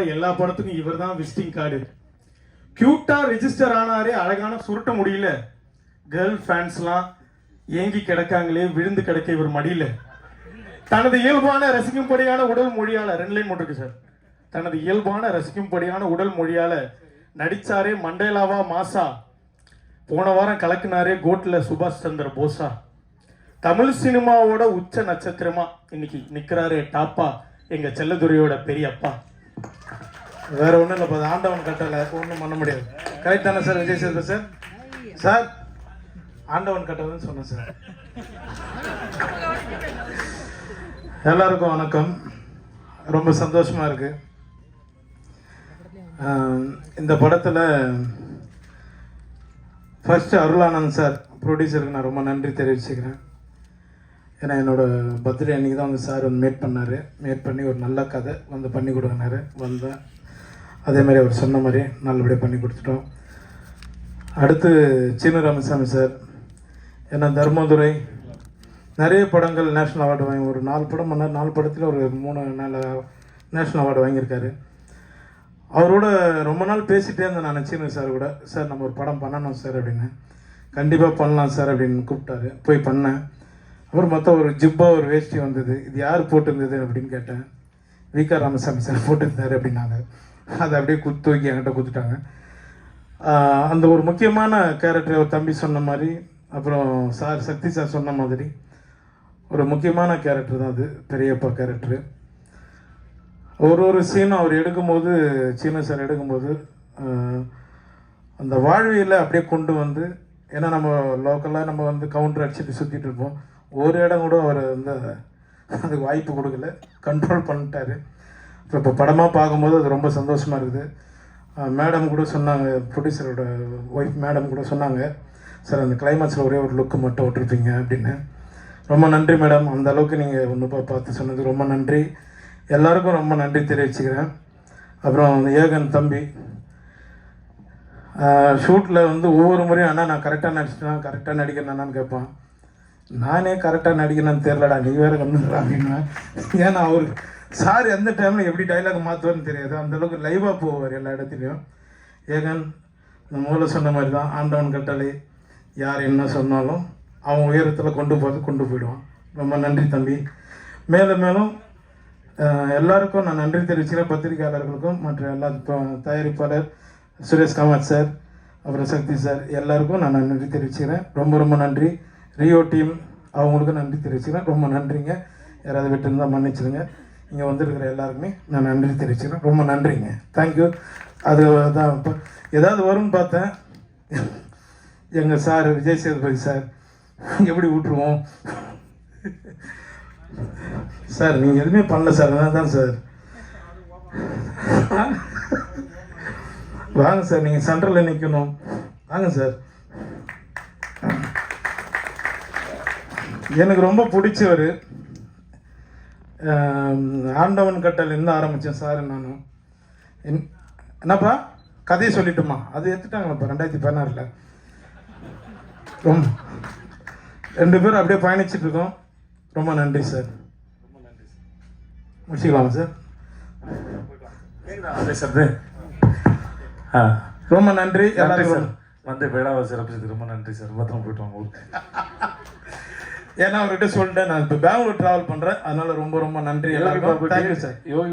எல்லா படத்துக்கும் இவர் தான் விசிட்டிங் கார்டு கியூட்டா ரெஜிஸ்டர் ஆனாரே அழகான சுருட்ட முடியல. கேர்ள் ஃபேன்ஸ்லாம் ஏங்கி கிடக்காங்களே விழுந்து கிடக்க இவர் மடியில. தனது இயல்பான ரசிக்கும்படியான உடல் மொழியால ரெண்டு லைன் மட்டும் இருக்கு சார். தனது இயல்பான ரசிக்கும்படியான உடல் மொழியால நடிச்சாரே மண்டேலாவா மாசா. போன வாரம் கலக்குனாரே கோட்ல சுபாஷ் சந்திர போஸா. தமிழ் சினிமாவோட உச்ச நட்சத்திரமா இன்னைக்கு நிக்கிறாரு டாப்பா எங்க செல்லதுரையோட பெரியப்பா. வேற ஒண்ணும் இல்லை அது ஆண்டவன் கட்டளை ஒன்றும் பண்ண முடியாது. கரெக்ட் தானே sir Vijay Sethupathi sir? Sir ஆண்டவன் கட்டளைன்னு சொன்னேன் சார். எல்லாருக்கும் வணக்கம். ரொம்ப சந்தோஷமா இருக்கு. இந்த படத்தில் ஃபர்ஸ்ட் அருளானந்த் சார் ப்ரொடியூசருக்கு நான் ரொம்ப நன்றி தெரிவிச்சுக்கிறேன். ஏன்னா என்னோடய பர்த்டே அன்றைக்கி தான் வந்து சார் வந்து மேட் பண்ணார். மேட் பண்ணி ஒரு நல்ல கதை வந்து பண்ணி கொடுக்குனாரு வந்தேன் அதே மாதிரி அவர் சொன்ன மாதிரி நல்லபடியாக பண்ணி கொடுத்துட்டோம். அடுத்து சீனு ராமசாமி சார். ஏன்னா தர்மதுரை நிறைய படங்கள் நேஷ்னல் அவார்டு வாங்கி ஒரு நாலு படம் பண்ணார். நாலு படத்தில் ஒரு மூணு நாலு நேஷ்னல் அவார்டு வாங்கியிருக்காரு. அவரோட ரொம்ப நாள் பேசிகிட்டே இருந்தேன் நான் சீனு சார் கூட. சார் நம்ம ஒரு படம் பண்ணணும் சார் அப்படின்னு. கண்டிப்பாக பண்ணலாம் சார் அப்படின்னு கூப்பிட்டாரு. போய் பண்ணேன். அப்புறம் மொத்தம் ஒரு ஜிப்பா ஒரு வேஷ்டி வந்தது. இது யார் போட்டிருந்தது? அப்படின்னு கேட்டேன். விகா ராமசாமி சார் போட்டிருந்தாரு அப்படின்னாங்க. அதை அப்படியே குத்து தூக்கி என்கிட்ட குத்துட்டாங்க. அந்த ஒரு முக்கியமான கேரக்டர் ஒரு தம்பி சொன்ன மாதிரி அப்புறம் சார் சக்தி சார் சொன்ன மாதிரி ஒரு முக்கியமான கேரக்டர் தான் அது பெரியப்பா கேரக்டரு ஒரு ஒரு சீனும் அவர் எடுக்கும்போது சீன சார் எடுக்கும்போது அந்த வாழ்வியலை அப்படியே கொண்டு வந்து ஏன்னா நம்ம லோக்கலாக நம்ம வந்து கவுண்டர் அடிச்சுட்டு சுற்றிட்டு இருப்போம். ஒரு இடம் கூட அவர் வந்து அதுக்கு வாய்ப்பு கொடுக்கல. கண்ட்ரோல் பண்ணிட்டாரு. இப்போ இப்போ படமாக பார்க்கும்போது அது ரொம்ப சந்தோஷமாக இருக்குது. மேடம் கூட சொன்னாங்க ப்ரொடியூசரோட ஒய்ஃப் மேடம் கூட சொன்னாங்க சார் அந்த கிளைமேக்ஸில் ஒரே ஒரு லுக்கு மட்டும் விட்டுருப்பீங்க அப்படின்னு. ரொம்ப நன்றி மேடம் அந்த அளவுக்கு நீங்கள் ஒன்று பார்த்து சொன்னது ரொம்ப நன்றி. எல்லாருக்கும் ரொம்ப நன்றி தெரிவிச்சுக்கிறேன். அப்புறம் ஏகன் தம்பி. ஷூட்டில் வந்து ஒவ்வொரு முறையும் அண்ணா நான் கரெக்டாக நடிச்சிட்டேன்? கரெக்டாக நடிக்கிறேன்னு கேட்பான். நானே கரெக்டாக நடிக்கணும்னு தெரிலடா நீ வேறு கம்மிடுறா அப்படின்னா ஏன்னா அவர் சார் எந்த டைமில் எப்படி டைலாக் மாற்றுவார்னு தெரியாது. அந்த அளவுக்கு லைவாக போவார் எல்லா இடத்துலையும். ஏகன் இந்த சொன்ன மாதிரி தான் ஆண்டவன் கட்டளை. யார் என்ன சொன்னாலும் அவன் உயரத்தில் கொண்டு போகிறது கொண்டு போயிடுவான். ரொம்ப நன்றி தம்பி. மேலும் மேலும் எல்லாருக்கும் நான் நன்றி தெரிவிச்சுக்கிறேன். பத்திரிகையாளர்களுக்கும் மற்ற எல்லா தயாரிப்பாளர் சுரேஷ் காமத் சார் அப்புறம் சக்தி சார் எல்லாருக்கும் நான் நன்றி தெரிவிச்சுக்கிறேன். ரொம்ப ரொம்ப நன்றி. ரியோ டீம் அவங்களுக்கும் நன்றி தெரிவிச்சுக்கிறேன். ரொம்ப நன்றிங்க. யாராவது விட்டு இருந்தால் மன்னிச்சிடுங்க. இங்கே வந்திருக்கிற எல்லாருக்குமே நான் நன்றி தெரிவிச்சுக்கிறேன். ரொம்ப நன்றிங்க. தேங்க்யூ அது தான் இப்போ ஏதாவது வரும்னு பார்த்தேன். எங்கள் சார் விஜய் சேதுபதி சார் எப்படி விட்டுருவோம் சார் நீங்கள் எதுவுமே பண்ணல சார். அதான் தான் சார். வாங்க சார் நீங்கள் சென்டரில் நிற்கணும் வாங்க சார். எனக்கு ரொம்ப பிடிச்சவர். ஆண்டவன் கட்டல் இருந்து ஆரம்பித்தேன் சார் என்- என்னப்பா? கதையை சொல்லட்டுமா? அது எடுத்துட்டாங்களப்பா ரெண்டாயிரத்தி பதினாறில். ரொம்ப ரெண்டு பேரும் அப்படியே பயணிச்சுட்டு இருக்கோம். ரொம்ப நன்றி சார். முடிச்சுக்கலாமா சார்? ரொம்ப நன்றி. நன்றி சார். வந்து விழாவை சிறப்பிச்சது ரொம்ப நன்றி சார். பத்திரம் போயிட்டு வாங்க. ஏன்னா அவர்கிட்ட சொல்லிட்டேன் நான். இப்போ பெங்களூர் டிராவல் பண்றேன். அதனால ரொம்ப ரொம்ப நன்றி எல்லாருக்கும். Thank you sir